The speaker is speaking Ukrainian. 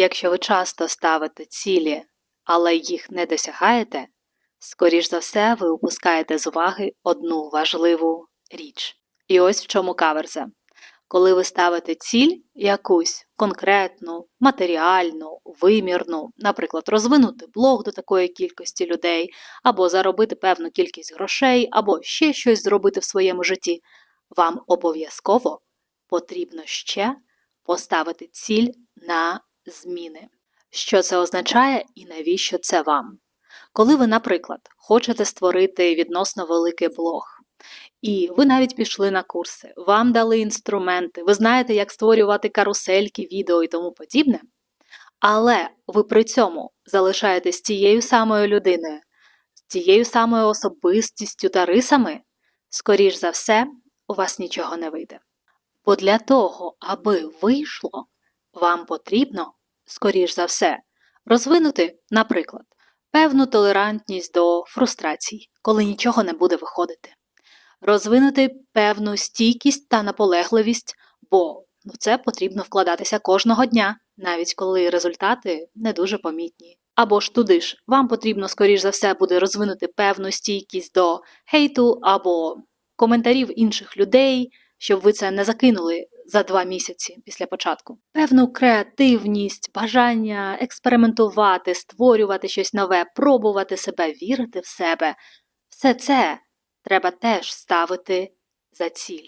Якщо ви часто ставите цілі, але їх не досягаєте, скоріш за все ви упускаєте з уваги одну важливу річ. І ось в чому каверза. Коли ви ставите ціль якусь конкретну, матеріальну, вимірну, наприклад, розвинути блог до такої кількості людей, або заробити певну кількість грошей, або ще щось зробити в своєму житті, вам обов'язково потрібно ще поставити ціль на зміни. Що це означає і навіщо це вам? Коли ви, наприклад, хочете створити відносно великий блог, і ви навіть пішли на курси, вам дали інструменти, ви знаєте, як створювати карусельки, відео і тому подібне, але ви при цьому залишаєтесь тією самою людиною, тією самою особистістю та рисами, скоріш за все, у вас нічого не вийде. Бо для того, аби вийшло, вам потрібно, скоріш за все, розвинути, наприклад, певну толерантність до фрустрацій, коли нічого не буде виходити, розвинути певну стійкість та наполегливість, бо ну, це потрібно вкладатися кожного дня, навіть коли результати не дуже помітні. Або ж туди ж, вам потрібно, скоріш за все, буде розвинути певну стійкість до хейту або коментарів інших людей, щоб ви це не закинули за два місяці після початку. Певну креативність, бажання експериментувати, створювати щось нове, пробувати себе, вірити в себе. Все це треба теж ставити за ціль.